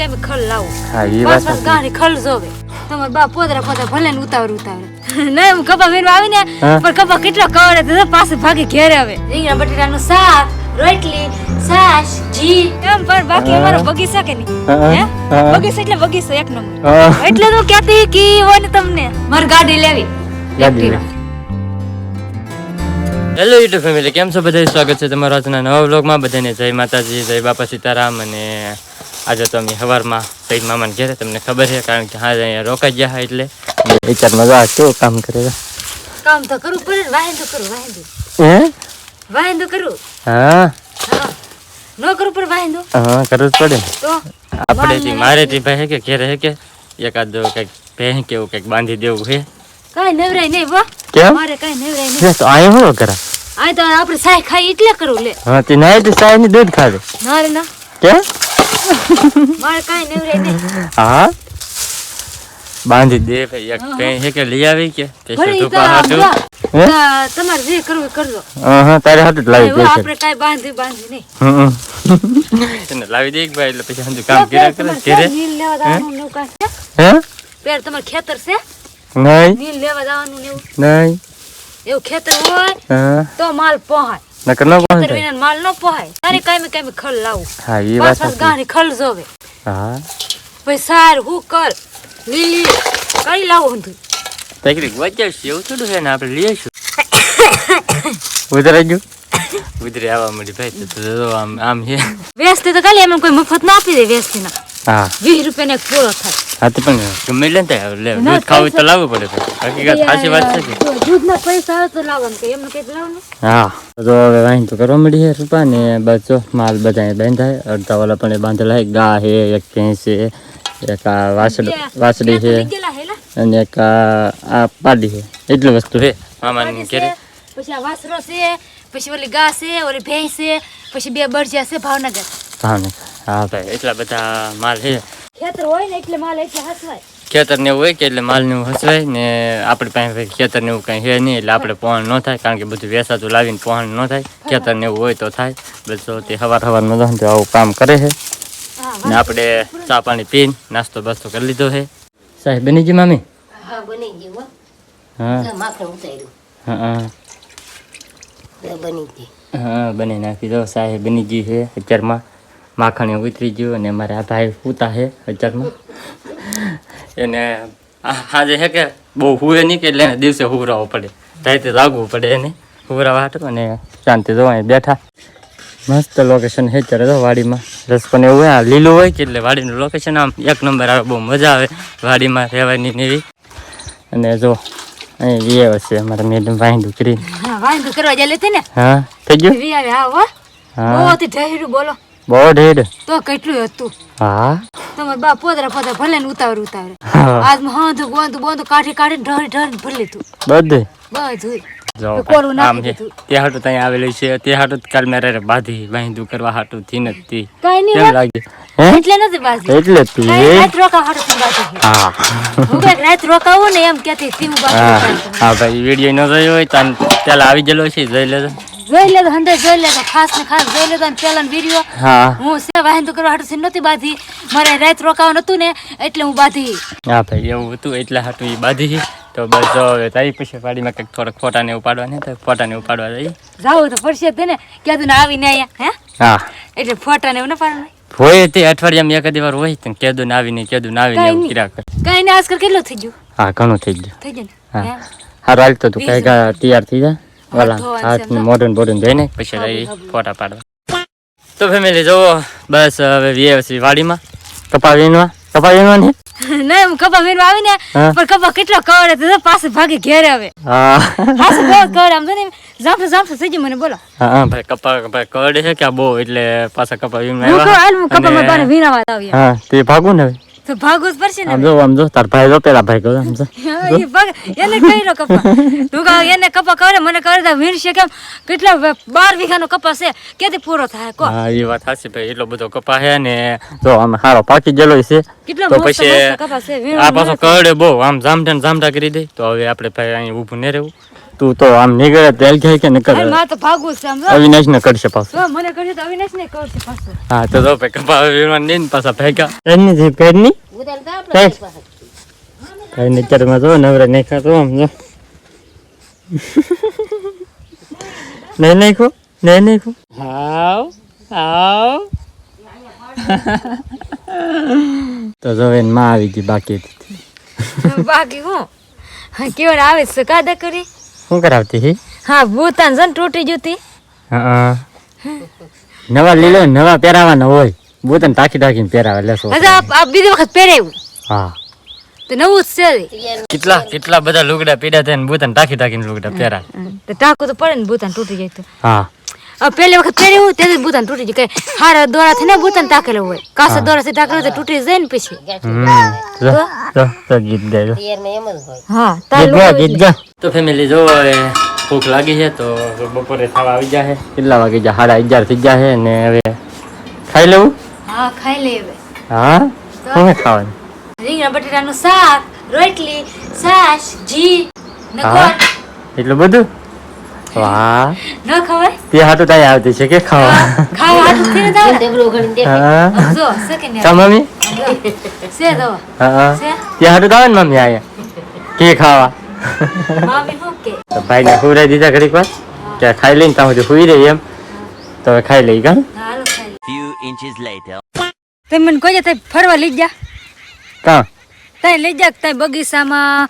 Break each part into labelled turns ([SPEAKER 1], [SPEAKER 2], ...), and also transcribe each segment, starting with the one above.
[SPEAKER 1] કાંઈ ખલ લાવું.
[SPEAKER 2] હા એ વાત
[SPEAKER 1] પાંચ ગાંઠી ખલ જોવે. તમાર બા પોદરા પોદરા ભલે ને ઉતાવળ ઉતાવળ. નહીં હું કપા મેરવા આવી ને પણ કપા કેટલો કવડે તો પાસે ભાગે ઘેરે આવે. રીંગણા બટેટાનું શાક રોટલી છાશ ઘી. એમ પણ બાકી અમારો બગીચા કે નહીં?
[SPEAKER 2] હે.
[SPEAKER 1] બગીચો એટલે બગીચો એક નંબર. એટલે તો કહેતી કે હોય ને તમને? માર ગાડી લેવી.
[SPEAKER 2] ગાડી. હેલો યુટ્યુબ ફેમિલી કેમ છો? બધા સ્વાગત છે તમારા આજના નવા બ્લોગમાં બધાને જય માતાજી જય બાપા સીતારામ અને આજે તો અમે સવારમાં સઈદ મામાને ઘેરે તમને ખબર છે કારણ કે હા અહીંયા રોકાઈ ગયા હા એટલે વિચાર મજા કેવું કામ કરે
[SPEAKER 1] કામ તો કરવું પડે ને વાહેન તો કરું વાહેન તો.
[SPEAKER 2] હે?
[SPEAKER 1] વાહેન તો કરું.
[SPEAKER 2] હા?
[SPEAKER 1] હા. ન કરું પણ વાહેન તો.
[SPEAKER 2] હા કરવું જ પડે
[SPEAKER 1] તો?
[SPEAKER 2] મારે થી ભાઈ કે ઘેરે હે કે? એકાદ કંઈક ભેં કે એવું કંઈક બાંધી દેવું હે?
[SPEAKER 1] કાંઈ નવરાય નહીં વા
[SPEAKER 2] કેમ?
[SPEAKER 1] મારે કાંઈ નવરાય નહીં.
[SPEAKER 2] તો આય શું કરા
[SPEAKER 1] આય તો આપણે સાય ખાઈ એટલે કરું લે.
[SPEAKER 2] હા તે નાય તો સાયની દૂધ ખાવે.
[SPEAKER 1] ના રે ના.
[SPEAKER 2] કેમ? હા? બાંધી દે ભાઈ એક કઈ છે કે લઈ આવી કે?
[SPEAKER 1] તો તમારે જે કરવું કરજો.
[SPEAKER 2] હા તારે હાથે લાવી દે
[SPEAKER 1] આપણે કાંઈ બાંધી બાંધી નહીં
[SPEAKER 2] છે તને લાવી દે ભાઈ એટલે પછી હંધું કામ કરે
[SPEAKER 1] તમારે
[SPEAKER 2] ઘેરે.
[SPEAKER 1] નીલ લેવા જવાનું ને એવું છે?
[SPEAKER 2] હે?
[SPEAKER 1] પેર તમારે ખેતર છે?
[SPEAKER 2] નહીં.
[SPEAKER 1] નીલ લેવા જવાનું ને એવું?
[SPEAKER 2] નહીં.
[SPEAKER 1] એવું ખેતર હોય તો માલ પોહાય
[SPEAKER 2] નકર ન
[SPEAKER 1] વિના માલ ન પોહાય. તારે કાંઈ કાંઈ ખલ લાવું.
[SPEAKER 2] હા એ વાત.
[SPEAKER 1] ગાંઠી ખલ જોવે.
[SPEAKER 2] હા.
[SPEAKER 1] ભાઈ સાર હુકર લીલી. કઈ લાવું હતું
[SPEAKER 2] તકલીફ વચ્ચે સેવ થોડું છે ને આપણે લઈશું ઉતરાઈ ગયું. ઉતરી આવવા મળી ભાઈ તો તો આમ આમ છે.
[SPEAKER 1] વેચતે તો કાલે એમ કોઈ મફત ના આપી દે વેચતી ના
[SPEAKER 2] હા.
[SPEAKER 1] વીસ રૂપિયાને એક પૂરો થાય.
[SPEAKER 2] હા તે પણ ગમે લે ને તે દૂધ ખાવું તો લાવવું પડે હકીકત સાચી વાત છે
[SPEAKER 1] દૂધના પૈસા આવે તો લાવવાનું કે એમને કઈ લાવવાનું.
[SPEAKER 2] હા. તો હવે તો કરવા મળી છે રૂપા ને બસ માલ બધા બાંધાય. અડધા વાળા પણ બાંધેલા છે. ગા છે એક ભેંસ છે એક આ વાસડ વાસડી છે અને એક આ આ પાડી છે. એટલી વસ્તુ છે. મામાની ઘેરે.
[SPEAKER 1] પછી આ વાસરો છે પછી ઓલી ગા છે ઓલી ભેંસ છે. પછી બે બળજિયા છે ભાવનગર
[SPEAKER 2] ભાવનગર. હા ભાઈ એટલા બધા માલ છે.
[SPEAKER 1] ખેતર હોય ને એટલે માલ એટલે હસવાય.
[SPEAKER 2] ખેતર ને એવું હોય કે એટલે માલ ને એવું હસવાય ને આપણી પાસે ખેતર ને એવું કઈ છે નહીં એટલે આપણે પોહણ ન થાય કારણ કે બધું વેસાતું લાવીને પોહણ ન થાય. ખેતર ને એવું હોય તો થાય. બધો તે હવાર હવારમાં તો આવું કામ કરે છે. ને આપણે ચા પાણી પીને નાસ્તો બાસ્તો કરી લીધો છે. સાહેબ બની ગઈ મામી?
[SPEAKER 3] હા બની ગયું હા. માખણ ઉતાર્યું.
[SPEAKER 2] હા.
[SPEAKER 3] બની
[SPEAKER 2] હા, બની નાખી દો. સાહેબ બની ગઈ છે. અત્યારમાં માખણ ઉતરી ગયું અને મારા ભાઈ પૂતા છે અત્યારમાં. એને આજે છે કે બહુ હુએ નહીં કે એટલે દિવસે હુવરાવો પડે. રાતે લાગવું પડે એને હુવરાવા હાટું અને શાંતિ જો અહીં બેઠા. મસ્ત લોકેશન છે અત્યારે તો વાડીમાં. રસપન એવું હોય લીલું હોય કે એટલે વાડીનું લોકેશન આમ એક નંબર આવે, બહુ મજા આવે વાડીમાં રહેવાની ને એવી. અને જો અહીં વી છે અમારા મેડમ વાંધું કરી
[SPEAKER 1] વાંધો કરવા જાય લેતી ને?
[SPEAKER 2] હા થઈ ગયું?
[SPEAKER 1] વી આવે હા. હો. બહુ હતી ઢહેરું બોલો.
[SPEAKER 2] બહુ ઢેર.
[SPEAKER 1] તો કેટલું હતું?
[SPEAKER 2] હા.
[SPEAKER 1] તમારે બા પોતરા પોતા ભલે ને ઉતાવળ ઉતાવળ.
[SPEAKER 2] હા.
[SPEAKER 1] આજમાં હાંધું બોંધું બોંધું કાઢી કાઢીને ઢળી ભલે તું
[SPEAKER 2] બધે?
[SPEAKER 1] બધું.
[SPEAKER 2] જો
[SPEAKER 1] તો કોરું
[SPEAKER 2] આમ
[SPEAKER 1] નાખી
[SPEAKER 2] છે તે હાટું ત્યાં આવેલું છે. તે હાટું કાલ મેરે બાંધી વાંધું કરવા હાટું થી નથી
[SPEAKER 1] કઈ
[SPEAKER 2] કેમ લાગે
[SPEAKER 1] એટલે નથી બાજુ.
[SPEAKER 2] એટલે તું
[SPEAKER 1] રાત રોકાવ હાટું થી બાજુ.
[SPEAKER 2] હા.
[SPEAKER 1] હું કે રાત રોકાવું ને એમ કેતી હું બાજુ
[SPEAKER 2] હા ભાઈ વિડિયો ન જોયો હોય તાન પેલા આવી ગયેલો છે જોઈ લેજો.
[SPEAKER 1] જોઈ લેજો હંડે જોઈ લેજો ખાસ ને ખાસ જોઈ લેજો પેલા વિડિયો.
[SPEAKER 2] હા.
[SPEAKER 1] હું સે વાંધો કરવા હાટું થી નહોતી બાંધી. મારે રાત રોકાવું હતું ને એટલે હું બાંધી.
[SPEAKER 2] હા ભાઈ એવું હતું એટલે હાટું એ બાંધી. તો બસ જો હવે તારી પછી વાડીમાં કંઈક થોડાક ફોટા ને ઉપાડવા ને તો ફોટા ને ઉપાડવા જઈએ.
[SPEAKER 1] જાવું તો પડશે તેને ક્યાં ને આવીને અહીંયા હે?
[SPEAKER 2] હા.
[SPEAKER 1] એટલે ફોટા ને એવું ના પાડવાનું.
[SPEAKER 2] હોય તે અઠવાડિયામાં એક દી વાર હોય તો કેદું ને આવીને કેદું ને આવીને એવું કર્યા કરે
[SPEAKER 1] કઈ ને આજકાલ કેટલું થઈ ગયું?
[SPEAKER 2] હા ઘણું થઈ ગયું.
[SPEAKER 1] થઈ ગયું
[SPEAKER 2] હા. હારું હાલ તો તું કઈ તૈયાર થઈ જા. વાલા હાથ ને મોઢું બોઢું ધોઈને પછી રહી ફોટા પાડવા. તો ફેમિલી જોવો બસ હવે વીએસી વાડીમાં. કપા વીણવા કપા વીણવા ને
[SPEAKER 1] નહીં હું કપા મેરવા આવી ને પણ કપા કેટલો કવડે તો પાસે ભાગે ઘેર આવે.
[SPEAKER 2] હા.
[SPEAKER 1] હાસુ બહુ કવડે આમ તો ને જામફળ જામફળ થઈ ગયું મને બોલો.
[SPEAKER 2] હા ભાઈ કપા ભાઈ કરડે છે કે આ બહુ એટલે પાછા કપા
[SPEAKER 1] કહું
[SPEAKER 2] આવ્યા.
[SPEAKER 1] હું કપા માં બાને વીણાવા આવી
[SPEAKER 2] હા તે ભાગું ને
[SPEAKER 1] તો ભાગવું પડશે ને?
[SPEAKER 2] સમજો સમજો તાર ભાઈ જો પેલા ભાઈ કહો
[SPEAKER 1] સમજો એ ભાગ એને કઈ નો કપા તું કહો એને કપા કરે મને કરે તો વીણશે કેમ? કેટલા બાર વીઘાનો કપા છે? ક્યાંથી પૂરો થાય? કો
[SPEAKER 2] હા એ વાત સાચી ભાઈ એટલો બધો કપા છે ને જો આમ હારો પાકી ગયેલો છે.
[SPEAKER 1] કેટલો
[SPEAKER 2] તો પછી
[SPEAKER 1] કપા છે?
[SPEAKER 2] આ પાછો કરડે બહુ આમ જામઠા જામટા કરી દે. તો હવે આપણે ભાઈ અહીં ઊભું ને રહેવું. તું તો આમ નીકળે તેલ ખાય કે
[SPEAKER 1] નીકળે? મારે તો ભાગવું છે આમ જો.
[SPEAKER 2] અવિનાશ ને કરશે પાછો.
[SPEAKER 1] જો મને કરશે તો અવિનાશ ને કરશે પાછો.
[SPEAKER 2] હા તો તો ભાઈ કપા વિમાન ને પાછા ભેગા. એની જે પેરની
[SPEAKER 3] ઉતાર તો આપણે?
[SPEAKER 2] કઈ ને માં જો નવરા નાખ્યા તો આમ જો. નહીં નાખ્યો? નહીં ખો હાવ હાવ. તો જો એનમાં આવી ગઈ બાકી
[SPEAKER 1] બાકી હું? કેવડ આવે સકાદા કાદા કરી.
[SPEAKER 2] શું કરાવતી હી?
[SPEAKER 1] હા ભૂતાન છે ને તૂટી જતી
[SPEAKER 2] હા નવા લીલો નવા પહેરાવાના હોય. બોતન ટાંકી ટાંકીને પહેરાવે લેશો.
[SPEAKER 1] આ બીજી વખત પહેરાવ્યું.
[SPEAKER 2] હા.
[SPEAKER 1] તો નવું જ છે
[SPEAKER 2] કેટલા કેટલા બધા લુગડા પીડા થઈને બોતન ટાંકી ટાંકીને લુગડા પહેરા
[SPEAKER 1] તો ટાંકું તો પડે ને ભૂતાન તૂટી જાય તો.
[SPEAKER 2] હા.
[SPEAKER 1] પહેલી વખત પહેર્યું તે ભૂતાન તૂટી ગયું કે હારા દોરાથી ને ભૂતાન ટાંકેલો હોય. કાસા દોરાથી ટાંકેલો તો તૂટી જાય ને પછી.
[SPEAKER 2] ગીત ગાય
[SPEAKER 3] તૈયારમાં એમ જ. હોય
[SPEAKER 1] હા તાર
[SPEAKER 2] ગીત ગા તો ફેમિલી જો ભૂખ લાગી છે તો બપોરે ખાવા આવી જાહે. કેટલા વાગે જા? સાડા અગિયાર થઈ જાહે ને હવે ખાઈ લેવું?
[SPEAKER 1] હા ખાઈ લેવે
[SPEAKER 2] હા? શું ખાવાનું?
[SPEAKER 1] રીંગણા બટેટાનું શાક રોટલી છાશ ઘી ને
[SPEAKER 2] એટલું બધું? વાહ
[SPEAKER 1] ન ખવાય
[SPEAKER 2] તે હાટું તાઈ આવતી છે કે ખાવા
[SPEAKER 1] ખાવા થઈને જાવ ને.
[SPEAKER 3] ડબલું ઘણી દે
[SPEAKER 2] હા
[SPEAKER 1] જો સેકન્ડ
[SPEAKER 2] કા મમ્મી
[SPEAKER 1] સે દો
[SPEAKER 2] હા તે હાટું આવે ને મમ્મી આયા કે ખાવા
[SPEAKER 1] મમ્મી હું કે
[SPEAKER 2] તો ભાઈને હુરાઈ દીધા ઘડીક વાર કે ખાઈ લઈને ત્યાં સુધી હુઈ રહી એમ તો ખાઈ લઈ ગા
[SPEAKER 1] હાલો ખાઈ
[SPEAKER 4] Few inches later.
[SPEAKER 1] તે મને કોઈ તઈ ફરવા લઈ જા
[SPEAKER 2] કા
[SPEAKER 1] તઈ લઈ જા તઈ બગીચામાં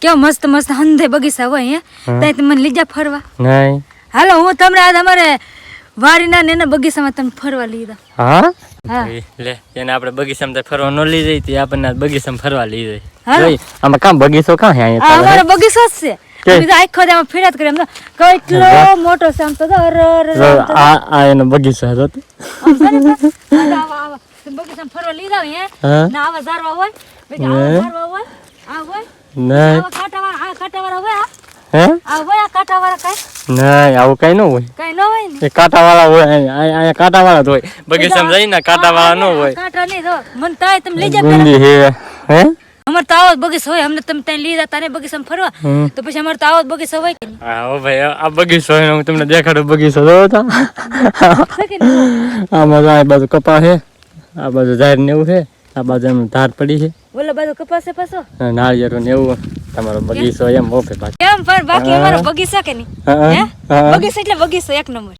[SPEAKER 1] કેવો મસ્ત મસ્ત હંધે બગીચા હોય હે? ત્યાં મને લઈ ફરવા?
[SPEAKER 2] નહીં.
[SPEAKER 1] હાલો હું તમને આજ અમારે વાડીના ને એના બગીચામાં તમને ફરવા લઈ જા
[SPEAKER 2] હા?
[SPEAKER 1] હા.
[SPEAKER 2] લે એને આપણે બગીચામાં તો ફરવા ન લઈ જઈ તે આપણને બગીચામાં ફરવા લઈ જઈ.
[SPEAKER 1] હાલો.
[SPEAKER 2] આમાં કામ બગીચો કાં છે અહીંયા
[SPEAKER 1] અમારો બગીચો જ છે? આખો દી આમાં ફેર્યા એમ કેટલો મોટો છે આમ તો
[SPEAKER 2] આ આ એનો બગીચો હતો.
[SPEAKER 1] બગીચામાં ફરવા લીધા જાવ હે.
[SPEAKER 2] હા
[SPEAKER 1] આવા ઝાડવા હોય આવા ઝાડવા હોય આ હોય.
[SPEAKER 2] નહીં. હે
[SPEAKER 1] હોય આ કાંટાવાળા કાંઈ?
[SPEAKER 2] નહીં આવું કઈ ન હોય.
[SPEAKER 1] કાંઈ ન હોય ને?
[SPEAKER 2] એ કાંટાવાળા હોય અહીંયા અહીંયા કાંટાવાળા જ હોય. બગીચામાં જઈને કાંટાવાળા ન હોય.
[SPEAKER 1] કાંટા નહીં જો મને તાય તમે લઈ જા
[SPEAKER 2] હે હે?
[SPEAKER 1] અમારે તો આવો બગીચો હોય અમને તમે ત્યાં લઈ જતા ને બગીચામાં ફરવા. તો પછી અમારે તો આવો બગીચો હોય
[SPEAKER 2] હા ભાઈ આ બગીચો હોય હું તમને દેખાડું બગીચો જોવો તો.
[SPEAKER 1] આ નહીં?
[SPEAKER 2] આ બાજુ કપા છે. આ બાજુ જાહેર ને એવું છે. આ બાજુ ધાર પડી છે.
[SPEAKER 1] બોલો બાજુ કપાસ છે પાછો?
[SPEAKER 2] નાળિયેરો ને એવું. તમારો બગીચો એમ ઓકે બાકી
[SPEAKER 1] કેમ પણ બાકી અમારો બગીચો કે નહીં?
[SPEAKER 2] હે
[SPEAKER 1] બગીચો એટલે બગીચો એક નંબર.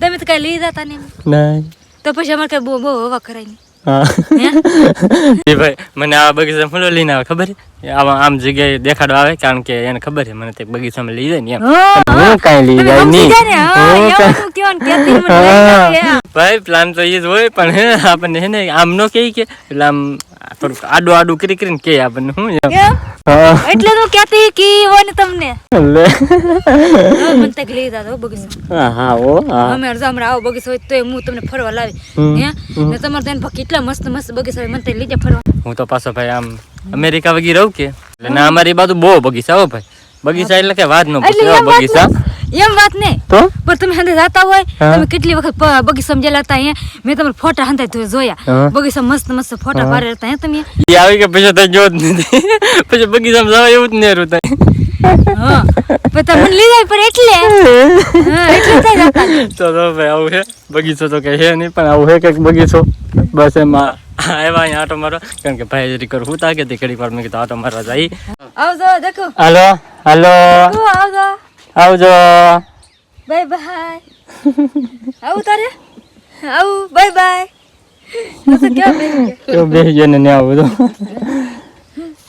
[SPEAKER 1] તમે તો કઈ લીધા તા નહીં. તો પછી અમારે કઈ બહુ બહુ હવા કરાય નહીં.
[SPEAKER 2] એ ભાઈ મને આ બગીચા ફૂલો લઈને આવે ખબર આવા આમ જગ્યાએ દેખાડો આવે કારણ કે એને ખબર છે મને તે બગીચામાં લઈ જાય ને એમ.
[SPEAKER 1] હું
[SPEAKER 2] કાંઈ લઈ જાય નહીં. ભાઈ પ્લાન તો એ જ હોય પણ હે આપણને હે ને આમ નો કે આમ થોડુંક આડું આડું કરી કરીને કે આપણને હું? હા.
[SPEAKER 1] એટલે તો કહેતી કે હોય તમને.
[SPEAKER 2] લે
[SPEAKER 1] હા, મને તક લઈ જાતો બગીચો.
[SPEAKER 2] હા હા ઓ
[SPEAKER 1] અમે અડધો આવો બગીચો હોય તો હું તમને ફરવા લાવી. હે? ને તમારે ત્યાં ભા કેટલા મસ્ત મસ્ત બગીચા હોય મને ત્યાં લઈ જા ફરવા.
[SPEAKER 2] હું તો પાછો ભાઈ આમ અમેરિકા વગી રહું કે? એટલે ના અમારી બાજુ બહુ બગીચા હો ભાઈ. બગીચા એટલે કે વાત ન પૂછો બગીચા.
[SPEAKER 1] એમ વાત નહીં.
[SPEAKER 2] તો?
[SPEAKER 1] પણ તમે હંધે જાતા હોય
[SPEAKER 2] હા.
[SPEAKER 1] તમે કેટલી વખત પ- બગીચામાં ગયેલા હતા અહીંયા? મેં તમારા ફોટા હંધે જો- જોયા.
[SPEAKER 2] હા.
[SPEAKER 1] બગીચા મસ્ત મસ્ત ફોટા પાડેલા હતા હે તમે.
[SPEAKER 2] એ આવી કે પછી તો જો જ નથી. પછી બગીચામાં જવા એવું જ નહીં રહ્યું તઈ
[SPEAKER 1] હા. પણ તમે મને લઈ જાય પણ એટલે? હા એટલે ત્યાં જાતા. નહીં.
[SPEAKER 2] તો તો ભાઈ આવું છે. બગીચો તો કઈ છે નહીં પણ આવું છે કંઈક બગીચો. બસ એમાં આવ્યા અહીંયા આટો મારવા. કારણ કે ભાઈ જરી કર હું તાકે તે ઘડીક વાર મેં કીધું આટો મારવા જઈ
[SPEAKER 1] આવજો દેખો.
[SPEAKER 2] હાલો હાલો.
[SPEAKER 1] ઓ, આવજો.
[SPEAKER 2] આવજો.
[SPEAKER 1] Bye bye. આવું તારે? આવું બાય બાય. તો તો કેવા બેસી ગયા?
[SPEAKER 2] તો બેસી જઈને ને આવું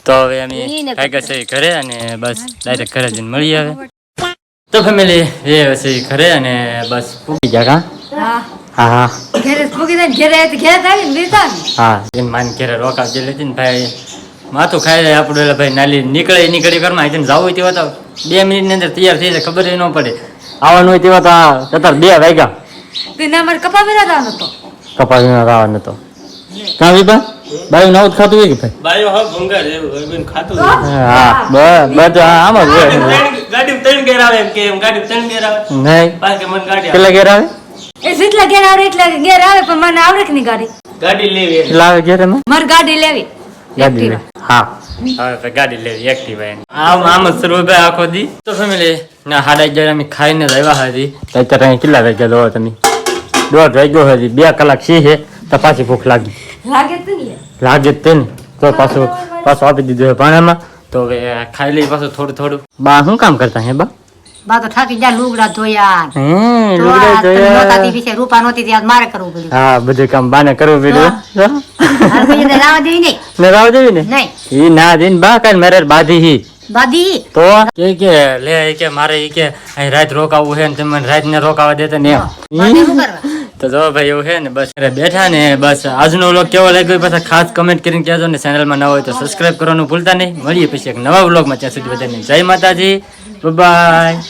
[SPEAKER 2] તો હવે અમે
[SPEAKER 3] કાકા ને
[SPEAKER 2] છે ઘરે અને બસ ડાયરેક્ટ ઘરે જઈને મળી આવે તો ફેમિલી એ હશે ઘરે અને બસ પૂકી જા કાં?
[SPEAKER 1] હા.
[SPEAKER 2] હા
[SPEAKER 1] ઘેરે પૂગી જાય ઘરે ઘેરે આવી ને.
[SPEAKER 2] હા એમ માન ઘરે રોકાવ જે લેતી ને ભાઈ માથું ખાઈ જાય આપણું એટલે ભાઈ નાલી નીકળે નીકળી ઘરમાં. આવીને જવું હોય તેવા તો બે મિનિટની અંદર તૈયાર થઈ જાય ખબર ન પડે. આવવાનું હોય તેવા તો અત્યારે બે વાગ્યા.
[SPEAKER 1] તે ના મારે કપા વેરા જવાનો હતો
[SPEAKER 2] કપાસ આવવાનો તો કાં વિભા? બાયું નવું ખાતું હોય કે ભાઈ?
[SPEAKER 5] બાયો હા ભંગાર એવું ખાતું
[SPEAKER 2] હા. બ- બધું આ આમ જ હોય.
[SPEAKER 5] ગાડી ત્રણ ગેર આવે એમ કે એમ ગાડી ત્રણ ગેર આવે.
[SPEAKER 2] નહીં.
[SPEAKER 5] પાકે મન ગાડી
[SPEAKER 2] કેટલા ઘેર આવે?
[SPEAKER 1] એ જેટલા ઘેર આવે એટલા ગેર આવે પણ મને આવડે કે નહીં ગાડી?
[SPEAKER 5] ગાડી લેવી
[SPEAKER 2] લાવે ગેર
[SPEAKER 1] મારે ગાડી લેવી.
[SPEAKER 2] ગાડી લે હા. હવે ગાડી લેવી એક્ટિવા આમ આમ જ આખો દી. તો ફેમિલી ના હાડા અગિયાર અમે ખાઈને જ આવ્યા હતી અત્યારે અહીં કેટલા વાગ્યા જોવો તમે? દોઢ વાગ્યો હતી બે કલાક સી છે તો પાછી ભૂખ લાગી.
[SPEAKER 1] લાગે તું ને
[SPEAKER 2] તે પાછું પાછું આપી દીધું ભાણામાં. તો હવે ખાઈ લઈ પાછું થોડું થોડું. બા શું કામ કરતા હે બા?
[SPEAKER 4] બા તો થાકી જા લુગડા ધોયા.
[SPEAKER 2] હમ લુગડા ધોયા.
[SPEAKER 4] નહોતા વિશે રૂપા નહોતી ત્યાં મારે કરવું પડ્યું.
[SPEAKER 2] હા બધું કામ બાને કરવું પડ્યું.
[SPEAKER 4] હાલ કોઈ જગ્યાએ રાવા દેવી નહીં.
[SPEAKER 2] ને રાવ દેવી ને?
[SPEAKER 4] નહીં.
[SPEAKER 2] ઈ ના દીન બા કાલ મેરે બાધી હી.
[SPEAKER 4] બાદી
[SPEAKER 2] તો? કે કે લે કે મારે ઈ કે અહીં રાત રોકાવું છે ને તમે રાત ને રોકાવા દેતા ને એમ. તો જો ભાઈ એવું છે ને બસ બેઠા ને બસ આજનો વ્લોગ કેવો લાગ્યો પછી ખાસ કમેન્ટ કરીને કહેજો ને. ચેનલમાં નવા હોય તો સબસ્ક્રાઇબ કરવાનું ભૂલતા નહીં. મળીએ પછી એક નવા વ્લોગમાં ત્યાં સુધી બધાને જય માતાજી. બાય